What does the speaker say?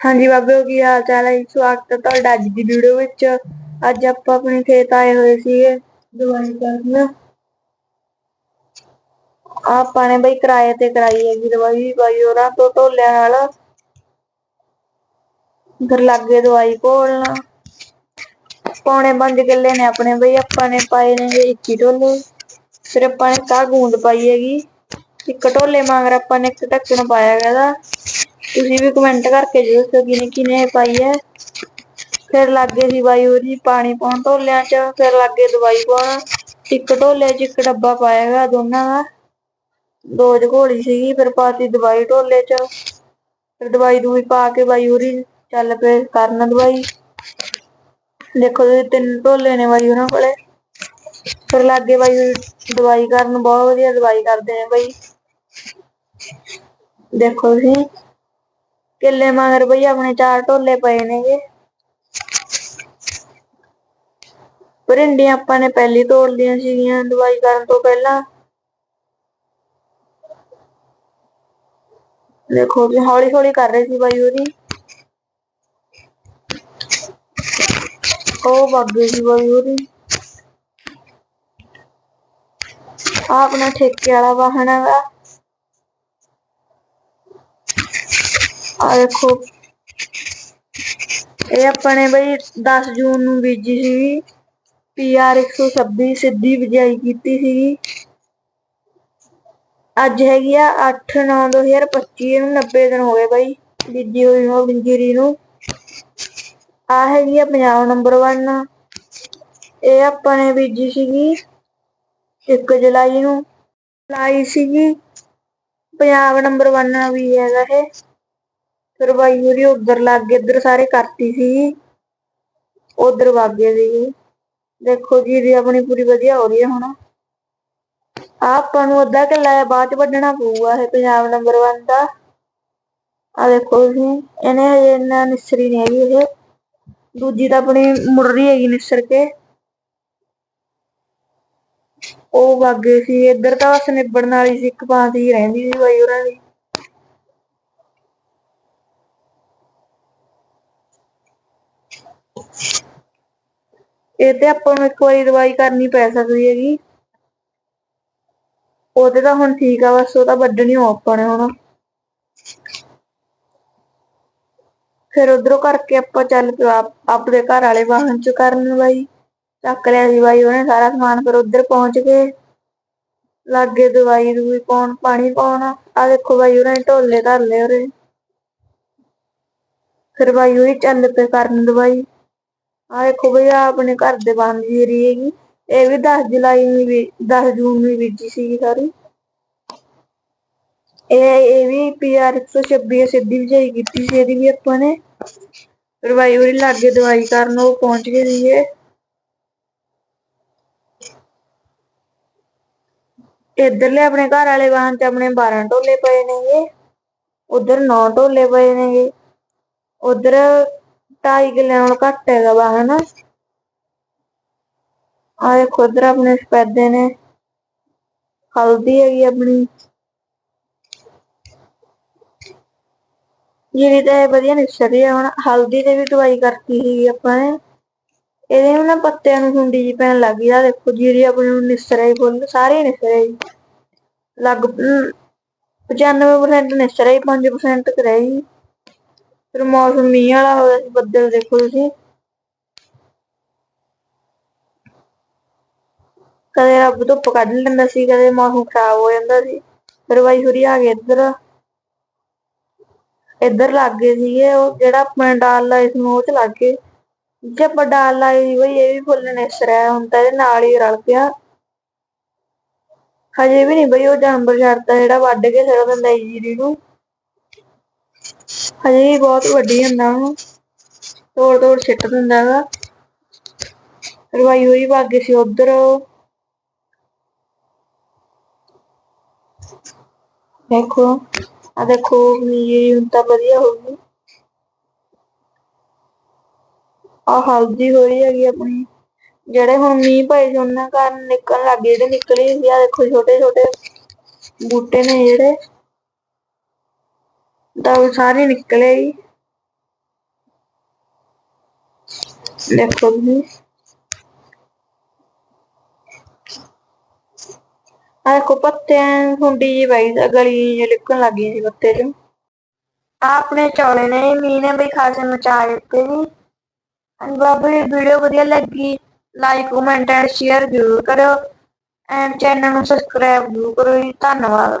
ਹਾਂਜੀ ਬਾਬਿਓ ਕੀ ਹਾਲ ਚਾਲ ਹੈ ਜੀ? ਸਵਾਗਤ ਹੈ ਤੁਹਾਡਾ ਅੱਜ ਦੀ ਵੀਡੀਓ ਵਿੱਚ। ਅੱਜ ਆਪਾਂ ਆਪਣੇ ਖੇਤ ਆਏ ਹੋਏ ਸੀਗੇ ਦਵਾਈ ਕਰਨ। ਆਪਾਂ ਨੇ ਬਈ ਕਿਰਾਏ ਤੇ ਕਰਾਈ ਹੈਗੀ ਦਵਾਈ ਬਾਈ ਉਹਨਾਂ ਤੋਂ, ਢੋਲਿਆਂ ਨਾਲ। ਫਿਰ ਲੱਗੇ ਦਵਾਈ ਘੋਲਣਾ ਪੌਣੇ ਪੰਜ ਕਿੱਲੇ ਨੇ ਆਪਣੇ ਬਈ, ਆਪਾਂ ਨੇ ਪਾਏ ਨੇ 21 ਢੋਲੇ। ਫਿਰ ਆਪਾਂ ਨੇ ਤਾਂ ਗੂੰਦ ਪਾਈ ਹੈਗੀ। ਇੱਕ ਢੋਲੇ ਮਗਰ ਆਪਾਂ ਨੇ ਇੱਕ ਢੱਕਣ ਪਾਇਆ ਹੈਗਾ ਤੁਸੀਂ ਵੀ ਕਮੈਂਟ ਕਰਕੇ ਜਰੂਰ ਦੱਸੋ ਕਿਨੇ ਕਿਨੇ ਪਾਈ ਹੈ। ਫਿਰ ਲੱਗੇ ਸੀ ਬਾਈ ਉਹਦੀ ਪਾਣੀ ਪਾਉਣ ਢੋਲਿਆਂ 'ਚ, ਫਿਰ ਲੱਗੇ ਦਵਾਈ ਪਾਉਣ। ਇੱਕ ਢੋਲੇ 'ਚ ਇੱਕ ਡੱਬਾ ਪਾਇਆ ਹੈਗਾ ਦੋਨਾਂ ਦਾ। ਦੋ ਘੋਲੀ ਸੀਗੀ, ਫਿਰ ਪਾਤੀ ਦਵਾਈ ਢੋਲੇ 'ਚ। ਫਿਰ ਦਵਾਈ ਦੂਈ ਪਾ ਕੇ ਬਾਈ ਉਰੀ ਚੱਲ ਪਏ ਕਰਨ ਦਵਾਈ। ਦੇਖੋ ਤੁਸੀਂ ਤਿੰਨ ਢੋਲੇ ਨੇ ਬਾਈ ਉਹਨਾਂ ਕੋਲੇ। ਫਿਰ ਲੱਗੇ ਬਾਈ ਦਵਾਈ ਕਰਨ, ਬਹੁਤ ਵਧੀਆ ਦਵਾਈ ਕਰਦੇ ਨੇ ਬਾਈ। ਦੇਖੋ ਤੁਸੀਂ। ਕਿੱਲੇ ਮਗਰ ਬਈ ਆਪਣੇ ਚਾਰ ਢੋਲੇ ਪਏ ਨੇਗੇ। ਪਰਿੰਡੀਆਂ ਆਪਾਂ ਨੇ ਪਹਿਲੀ ਤੋੜ ਲੀਆਂ ਸੀਗੀਆਂ, ਦਵਾਈ ਕਰਨ ਤੋਂ ਪਹਿਲਾਂ। ਦੇਖੋ ਜੀ ਹੌਲੀ ਹੌਲੀ ਕਰ ਰਹੇ ਸੀ ਬਾਈ ਉਹਦੀ। ਉਹ ਵਗ ਗਈ ਸੀ ਬਾਈ ਉਹਦੀ। ਆਪਣਾ ਠੇਕੇ ਵਾਲਾ ਵਾਹਨ ਹੈਗਾ। ਆ ਦੇਖੋ। ਇਹ ਆਪਾਂ ਨੇ ਬਈ 10 ਜੂਨ ਨੂੰ ਬੀਜੀ ਸੀ ਪੀਆਰ 126 ਸਿੱਧੀ ਬਿਜਾਈ ਕੀਤੀ ਸੀਗੀ। ਅੱਜ ਹੈਗੀ ਆ 8 9 2025 ਨੂੰ 90 ਦਿਨ ਹੋ ਗਏ ਬਾਈ, ਬੀਜੀ ਹੋਈ ਨੂੰ ਬਿੰਜੀਰੀ ਨੂੰ। ਆ ਹੈਗੀ ਆ ਪੰਜਾਬ ਨੰਬਰ 1 ਇਹ ਆਪਾਂ ਨੇ ਬੀਜੀ ਸੀਗੀ 1 ਜੁਲਾਈ ਨੂੰ। ਲਾਈ ਸੀਗੀ। ਪੰਜਾਬ ਨੰਬਰ 1 ਵੀ ਹੈਗਾ ਇਹ। ਫਿਰ ਬਾਈ ਹੋਰੀ, ਉਧਰ ਲੱਗ ਗਏ ਇੱਧਰ ਸਾਰੇ ਕਰਤੀ ਸੀ। ਉਧਰ ਵਾਗੇ ਸੀ ਦੇਖੋ ਜੀ ਦੀ ਆਪਣੀ ਪੂਰੀ ਵਧੀਆ ਹੋ ਰਹੀ ਹੈ ਹੁਣ। ਆਪਾਂ ਨੂੰ ਅੱਧਾ ਕਿੱਲਾ ਹੈ ਬਾਅਦ ਚ ਵੱਢਣਾ ਪਊਗਾ ਇਹ ਪੰਜਾਬ ਨੰਬਰ 1 ਦਾ। ਆ ਦੇਖੋ ਤੁਸੀਂ ਇਹਨੇ ਹਜੇ ਇੰਨਾ ਨਿਸਰੀ ਨਹੀਂ ਹੈਗੀ ਇਹ। ਦੂਜੀ ਤਾਂ ਆਪਣੀ ਮੁੜ ਰਹੀ ਹੈਗੀ ਨਿਸਰ ਕੇ। ਉਹ ਵਾਗੇ ਸੀ। ਇੱਧਰ ਤਾਂ ਬਸ ਨਿਬੜਨ ਵਾਲੀ ਸੀ, ਇੱਕ ਬਾਤ ਹੀ ਰਹਿੰਦੀ ਸੀ ਬਾਈ ਉਹਨਾਂ ਦੀ। ਇਹ ਤੇ ਆਪਾਂ ਨੂੰ ਇੱਕ ਵਾਰੀ ਦਵਾਈ ਕਰਨੀ ਪੈ ਸਕਦੀ ਹੈਗੀ। ਉਹਦੇ ਤਾਂ ਹੁਣ ਠੀਕ ਆ, ਬਸ ਉਹ ਤਾਂ ਵੱਢਣੀ ਹੋ ਆਪਾਂ ਨੇ ਹੁਣ। ਫਿਰ ਉਧਰੋਂ ਕਰਕੇ ਆਪਾਂ ਚੱਲ ਪਿਆ ਆਪਣੇ ਘਰ ਵਾਲੇ ਵਾਹਨ ਚ ਕਰਨ ਬਾਈ। ਚੱਕ ਲਿਆ ਸੀ ਬਾਈ ਉਹਨੇ ਸਾਰਾ ਸਮਾਨ, ਫਿਰ ਉਧਰ ਪਹੁੰਚ ਕੇ ਲੱਗੇ ਦਵਾਈ ਦੂਈ ਪਾਉਣ, ਪਾਣੀ ਪਾਉਣ। ਆ ਦੇਖੋ ਬਾਈ ਉਹਨਾਂ ਢੋਲੇ ਧਰ ਲਏ ਉਹਦੇ ਫਿਰ ਬਾਈ ਉਹੀ ਚੱਲ ਪਏ ਕਰਨ ਦਵਾਈ। ਆ ਦੇਖੋ ਬਈ, ਆਹ ਆਪਣੇ ਘਰ ਦੇ ਬੰਦ ਜੀਰੀ ਹੈਗੀ। ਇਹ ਵੀ 10 ਜੁਲਾਈ ਨੂੰ ਵੀ 10 ਜੂਨ ਨੂੰ ਬੀਜੀ ਸੀਗੀ ਸਾਰੀ। ਇਹ ਇਹ ਵੀ ਪੀਆਰ 126 ਸਿੱਧੀ ਵਿਜਾਈ ਕੀਤੀ ਸੀ ਇਹਦੀ ਵੀ ਆਪਾਂ ਨੇ। ਫਿਰ ਬਾਈ ਲਾਗੇ ਦਵਾਈ ਕਰਨ, ਉਹ ਪਹੁੰਚ ਗਏ ਸੀਗੇ। ਇਧਰਲੇ ਆਪਣੇ ਘਰ ਵਾਲੇ ਵਾਹਨ ਤੇ ਆਪਣੇ 12 ਢੋਲੇ ਪਏ ਨੇਗੇ। ਉਧਰ 9 ਢੋਲੇ ਪਏ ਨੇਗੇ। ਉਧਰ ਢਾਈ ਕਿੱਲੇ ਨਾਲੋਂ ਘੱਟ ਹੈਗਾ ਵਾਹਨ ਆ ਦੇਖੋ ਉਧਰ ਆਪਣੇ ਸਪੈਦੇ ਨੇ। ਹਲਦੀ ਹੈਗੀ ਆਪਣੀ। ਜਿਹੜੀ ਤਾਂ ਵਧੀਆ ਨਿਸਰ ਰਹੀ ਹੈ ਹੁਣ ਹਲਦੀ ਤੇ ਵੀ ਦਵਾਈ ਕਰਤੀ ਸੀ ਆਪਾਂ ਨੇ। ਇਹਦੇ ਨੂੰ ਪੱਤਿਆਂ ਨੂੰ ਹੁੰਡੀ ਜੀ ਪੈਣ ਲੱਗ ਗਈ ਆ ਦੇਖੋ, ਜੀਰੀ ਆਪਣੀ ਨੂੰ ਨਿਸਰ ਆਈ ਫੁੱਲ, ਸਾਰੇ ਨਿਸਰੇ ਆਈ ਲੱਗ 95% ਨਿਸਰ ਆਈ 5% ਤੇ ਰਹੀ ਫਿਰ ਮੌਸਮ ਮੀਂਹ ਵਾਲਾ ਹੋ ਗਿਆ ਸੀ, ਬੱਦਲ ਦੇਖੋ ਤੁਸੀਂ। ਕਦੇ ਰੱਬ ਧੁੱਪ ਕੱਢ ਲੈਂਦਾ ਸੀ, ਕਦੇ ਮੌਸਮ ਖਰਾਬ ਹੋ ਜਾਂਦਾ ਸੀ। ਫਿਰ ਬਾਈ ਹੁਰੀ ਆ ਗਏ ਇੱਧਰ। ਇੱਧਰ ਲੱਗ ਗਏ ਸੀਗੇ, ਉਹ ਜਿਹੜਾ ਆਪਣਾ ਡਾਲ ਲਾਏ ਸੀ, ਉਹ ਚ ਲੱਗ। ਗਏ ਜੇ ਆਪਾਂ ਡਾਲ ਲਾਏ ਸੀ, ਬਈ ਇਹ ਵੀ ਫੁੱਲ ਨਿਸਰਿਆ ਹੁਣ ਤਾਂ ਇਹਦੇ ਨਾਲ ਹੀ ਰਲ ਪਿਆ। ਹਜੇ ਵੀ ਨਹੀਂ ਬਈ ਉਹ ਜਾਨਵਰ ਛੱਡਦਾ, ਜਿਹੜਾ ਵੱਢ ਕੇ ਸਿਰ ਦਿੰਦਾ ਸੀ ਜੀਰੀ ਨੂੰ। ਹਜੇ ਵੀ ਬਹੁਤ ਵੱਡੀ ਹੁੰਦਾ ਉਹਨੂੰ ਤੋੜ ਤੋੜ ਸਿੱਟ ਦਿੰਦਾ ਹੈਗਾ ਫਿਰ ਹੋਈ ਭਾਗੇ ਸੀ ਉਧਰ ਦੇਖੋ ਆ ਦੇਖੋ ਇਹ ਹੁਣ ਵਧੀਆ ਹੋ ਗਈ। ਆ ਹਲਦੀ ਹੋ ਰਹੀ ਹੈਗੀ ਆਪਣੀ। ਜਿਹੜੇ ਹੁਣ ਮੀਂਹ ਪਏ ਸੀ ਉਹਨਾਂ ਕਾਰਨ ਨਿਕਲਣ ਲੱਗ ਗਏ, ਜਿਹੜੇ ਨਿਕਲੇ ਸੀ ਆ ਦੇਖੋ ਛੋਟੇ ਛੋਟੇ ਬੂਟੇ ਨੇ ਜਿਹੜੇ। ਤਾਂ ਉਹ ਸਾਰੇ ਨਿਕਲੇ ਹੀ। ਦੇਖੋ ਤੁਸੀਂ ਆ ਦੇਖੋ ਪੱਤਿਆਂ ਹੁੰਡੀ ਜੀ ਪਈ ਗਲੀ ਜਿਹੀ ਲਿਕਣ ਲੱਗ ਗਈ ਸੀ ਪੱਤੇ ਚ ਆਪਣੇ ਚੌਲੇ ਨੇ ਮੀਂਹ ਨੇ ਬਈ ਖਾਸੇ ਮਚਾ ਦਿੱਤੇ ਜੀ। ਹਾਂਜੀ ਬਾਬਾ ਵੀਡੀਓ ਵਧੀਆ ਲੱਗੀ। ਲਾਈਕ ਕਮੈਂਟ ਐਂਡ ਸ਼ੇਅਰ ਜ਼ਰੂਰ ਕਰਿਓ। ਐਂਡ ਚੈਨਲ ਨੂੰ ਸਬਸਕ੍ਰਾਈਬ ਜ਼ਰੂਰ ਕਰੋ ਜੀ। ਧੰਨਵਾਦ।